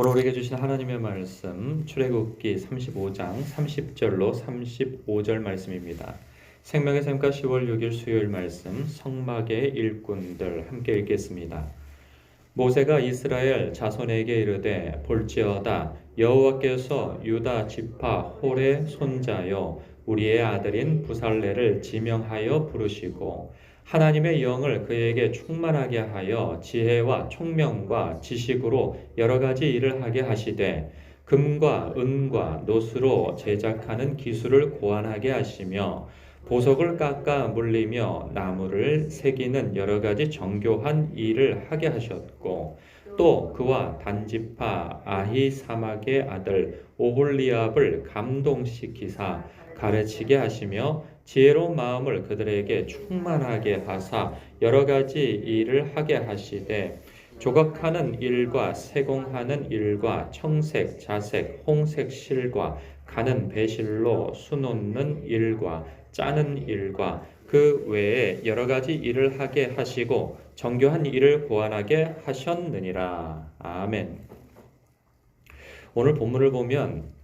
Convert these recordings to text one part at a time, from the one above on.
오늘 우리에게 주신 하나님의 말씀 출애굽기 35장 30절로 35절 말씀입니다. 생명의 샘가 10월 6일 수요일 말씀 성막의 일꾼들 함께 읽겠습니다. 모세가 이스라엘 자손에게 이르되 볼지어다 여호와께서 유다 지파 홀의 손자여 우리의 아들인 부살레를 지명하여 부르시고 하나님의 영을 그에게 충만하게 하여 지혜와 총명과 지식으로 여러 가지 일을 하게 하시되 금과 은과 노수로 제작하는 기술을 고안하게 하시며 보석을 깎아 물리며 나무를 새기는 여러 가지 정교한 일을 하게 하셨고 또 그와 단지파 아히 사막의 아들 오홀리압을 감동시키사 가르치게 하시며 지혜로운 마음을 그들에게 충만하게 하사 여러 가지 일을 하게 하시되 조각하는 일과 세공하는 일과 청색, 자색, 홍색 실과 가는 배실로 수놓는 일과 짜는 일과 그 외에 여러 가지 일을 하게 하시고 정교한 일을 고안하게 하셨느니라. 아멘. 오늘 본문을 보면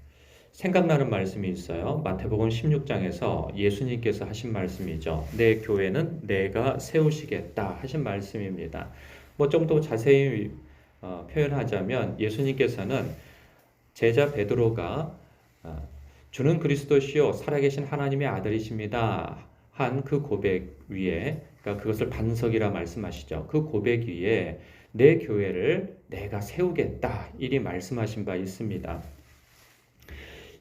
생각나는 말씀이 있어요. 마태복음 16장에서 예수님께서 하신 말씀이죠. 내 교회는 내가 세우시겠다 하신 말씀입니다. 뭐 좀 더 자세히 어, 표현하자면 예수님께서는 제자 베드로가 어, 주는 그리스도시요 살아계신 하나님의 아들이십니다 한 그 고백 위에 그러니까 그것을 반석이라 말씀하시죠. 그 고백 위에 내 교회를 내가 세우겠다 이리 말씀하신 바 있습니다.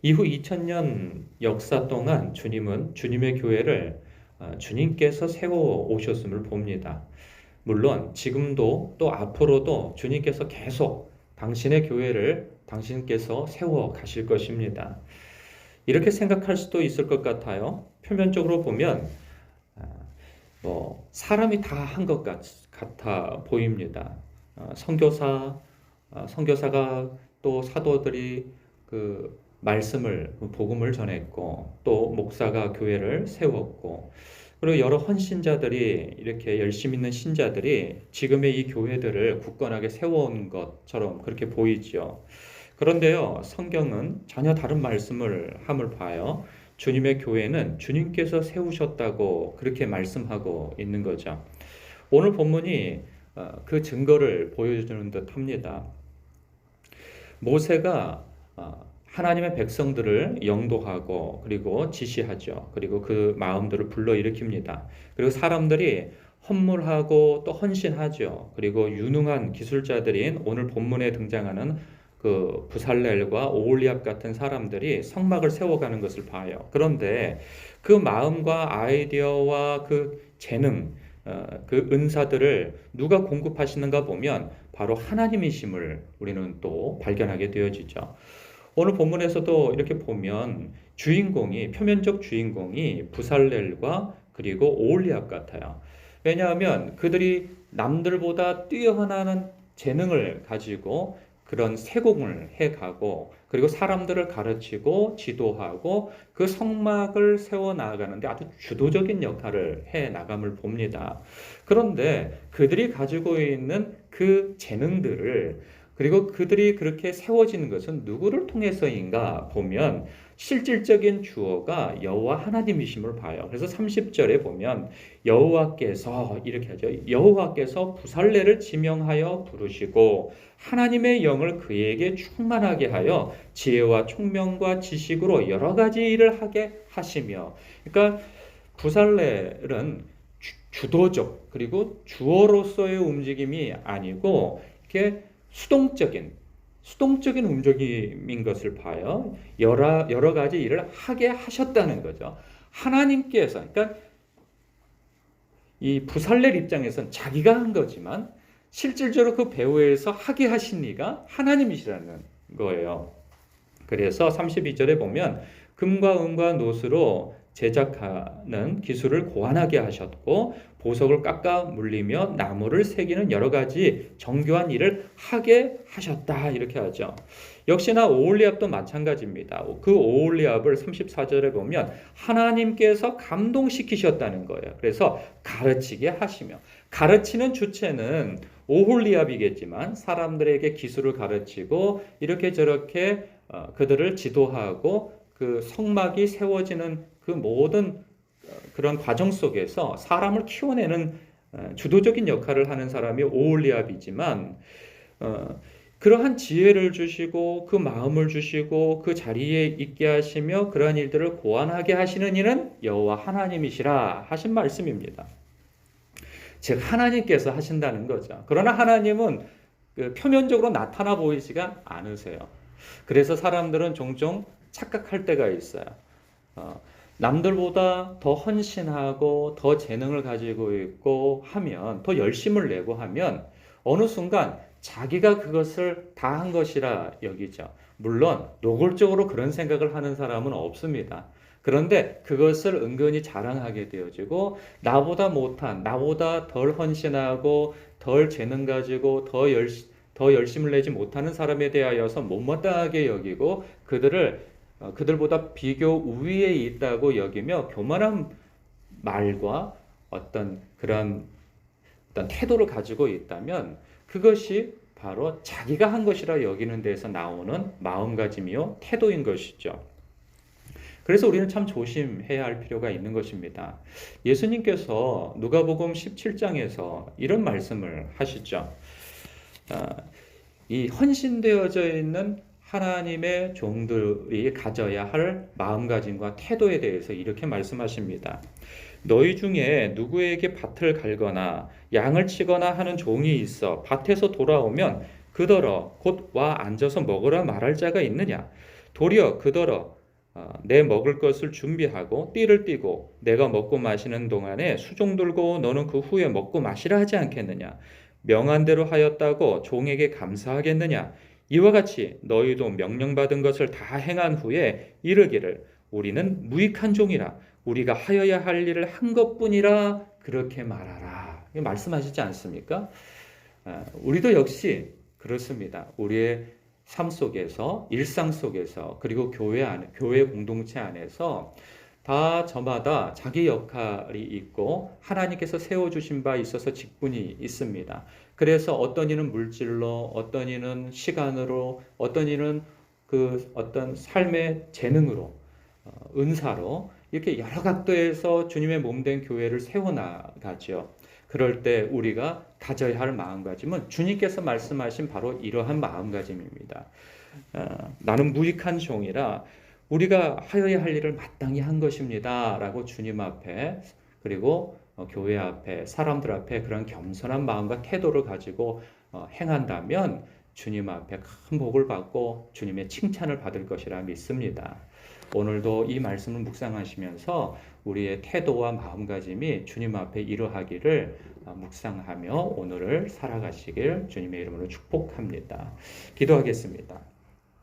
이후 2000년 역사 동안 주님은 주님의 교회를 어, 주님께서 세워 오셨음을 봅니다. 물론 지금도 또 앞으로도 주님께서 계속 당신의 교회를 당신께서 세워 가실 것입니다. 이렇게 생각할 수도 있을 것 같아요. 표면적으로 보면 아, 뭐 사람이 다 한 것 같아 보입니다. 선교사, 어, 선교사가 또 사도들이 그 말씀을 복음을 전했고 또 목사가 교회를 세웠고 그리고 여러 헌신자들이 이렇게 열심 있는 신자들이 지금의 이 교회들을 굳건하게 세워온 것처럼 그렇게 보이죠. 그런데요, 성경은 전혀 다른 말씀을 함을 봐요. 주님의 교회는 주님께서 세우셨다고 그렇게 말씀하고 있는 거죠. 오늘 본문이 어, 그 증거를 보여주는 듯 합니다. 모세가 어, 하나님의 백성들을 영도하고 그리고 지시하죠. 그리고 그 마음들을 불러일으킵니다. 그리고 사람들이 헌물하고 또 헌신하죠. 그리고 유능한 기술자들인 오늘 본문에 등장하는 그 부살렐과 오올리압 같은 사람들이 성막을 세워가는 것을 봐요. 그런데 그 마음과 아이디어와 그 재능, 어, 그 은사들을 누가 공급하시는가 보면 바로 하나님이심을 우리는 또 발견하게 되어지죠. 오늘 본문에서도 이렇게 보면 주인공이 표면적 주인공이 부살렐과 그리고 오올리압 같아요. 왜냐하면 그들이 남들보다 뛰어난 재능을 가지고 그런 세공을 해가고 그리고 사람들을 가르치고 지도하고 그 성막을 세워 나가는데 아주 주도적인 역할을 해 나감을 봅니다. 그런데 그들이 가지고 있는 그 재능들을 그리고 그들이 그렇게 세워지는 것은 누구를 통해서인가 보면 실질적인 주어가 여호와 하나님이심을 봐요. 그래서 30절에 보면 여호와께서 이렇게 하죠. 여호와께서 부살레를 지명하여 부르시고 하나님의 영을 그에게 충만하게 하여 지혜와 총명과 지식으로 여러 가지 일을 하게 하시며 그러니까 부살레는 주도적 그리고 주어로서의 움직임이 아니고 이렇게 수동적인 수동적인 움직임인 것을 봐요. 여러 여러 가지 일을 하게 하셨다는 거죠. 하나님께서 그러니까 이 부살렐 입장에선 자기가 한 거지만 실질적으로 그 배후에서 하게 하신 이가 하나님이시라는 거예요. 그래서 32절에 보면 금과 은과 노스로 제작하는 기술을 고안하게 하셨고 보석을 깎아 물리며 나무를 새기는 여러 가지 정교한 일을 하게 하셨다 이렇게 하죠. 역시나 오올리압도 마찬가지입니다. 그 오올리압을 34절에 보면 하나님께서 감동시키셨다는 거예요. 그래서 가르치게 하시며 가르치는 주체는 오홀리압이겠지만 사람들에게 기술을 가르치고 이렇게 저렇게 어, 그들을 지도하고 그 성막이 세워지는 그 모든 어, 그런 과정 속에서 사람을 키워내는 어, 주도적인 역할을 하는 사람이 오홀리압이지만 어, 그러한 지혜를 주시고 그 마음을 주시고 그 자리에 있게 하시며 그러한 일들을 고안하게 하시는 이는 여호와 하나님이시라 하신 말씀입니다. 즉 하나님께서 하신다는 거죠. 그러나 하나님은 그 표면적으로 나타나 보이지가 않으세요. 그래서 사람들은 종종 착각할 때가 있어요. 어, 남들보다 더 헌신하고 더 재능을 가지고 있고 하면 더 열심을 내고 하면 어느 순간 자기가 그것을 다 한 것이라 여기죠. 물론 노골적으로 그런 생각을 하는 사람은 없습니다. 그런데 그것을 은근히 자랑하게 되어지고 나보다 못한, 나보다 덜 헌신하고 덜 재능 가지고 더 열심 더 열심을 내지 못하는 사람에 대하여서 못마땅하게 여기고 그들을 어, 그들보다 비교 우위에 있다고 여기며 교만한 말과 어떤 그런 어떤 태도를 가지고 있다면 그것이 바로 자기가 한 것이라 여기는 데서 나오는 마음가짐이요 태도인 것이죠. 그래서 우리는 참 조심해야 할 필요가 있는 것입니다. 예수님께서 누가복음 17장에서 이런 말씀을 하시죠. 아, 이 헌신되어져 있는 하나님의 종들이 가져야 할 마음가짐과 태도에 대해서 이렇게 말씀하십니다. 너희 중에 누구에게 밭을 갈거나 양을 치거나 하는 종이 있어 밭에서 돌아오면 그더러 곧 와 앉아서 먹으라 말할 자가 있느냐? 도리어 그더러 어, 내 먹을 것을 준비하고 띠를 띠고 내가 먹고 마시는 동안에 수종 들고 너는 그 후에 먹고 마시라 하지 않겠느냐? 명한 대로 하였다고 종에게 감사하겠느냐 이와 같이 너희도 명령받은 것을 다 행한 후에 이르기를 우리는 무익한 종이라 우리가 하여야 할 일을 한 것뿐이라 그렇게 말하라 말씀하시지 않습니까? 아, 우리도 역시 그렇습니다. 우리의 삶 속에서 일상 속에서 그리고 교회 안에 교회 공동체 안에서 다 저마다 자기 역할이 있고 하나님께서 세워 주신 바 있어서 직분이 있습니다. 그래서 어떤 이는 물질로, 어떤 이는 시간으로, 어떤 이는 그 어떤 삶의 재능으로, 어, 은사로 이렇게 여러 각도에서 주님의 몸된 교회를 세워 나가죠. 그럴 때 우리가 가져야 할 마음가짐은 주님께서 말씀하신 바로 이러한 마음가짐입니다. 어, 나는 무익한 종이라 우리가 하여야 할 일을 마땅히 한 것입니다. 라고 주님 앞에 그리고 어, 교회 앞에 사람들 앞에 그런 겸손한 마음과 태도를 가지고 어, 행한다면 주님 앞에 큰 복을 받고 주님의 칭찬을 받을 것이라 믿습니다. 오늘도 이 말씀을 묵상하시면서 우리의 태도와 마음가짐이 주님 앞에 이러하기를 어, 묵상하며 오늘을 살아가시길 주님의 이름으로 축복합니다. 기도하겠습니다.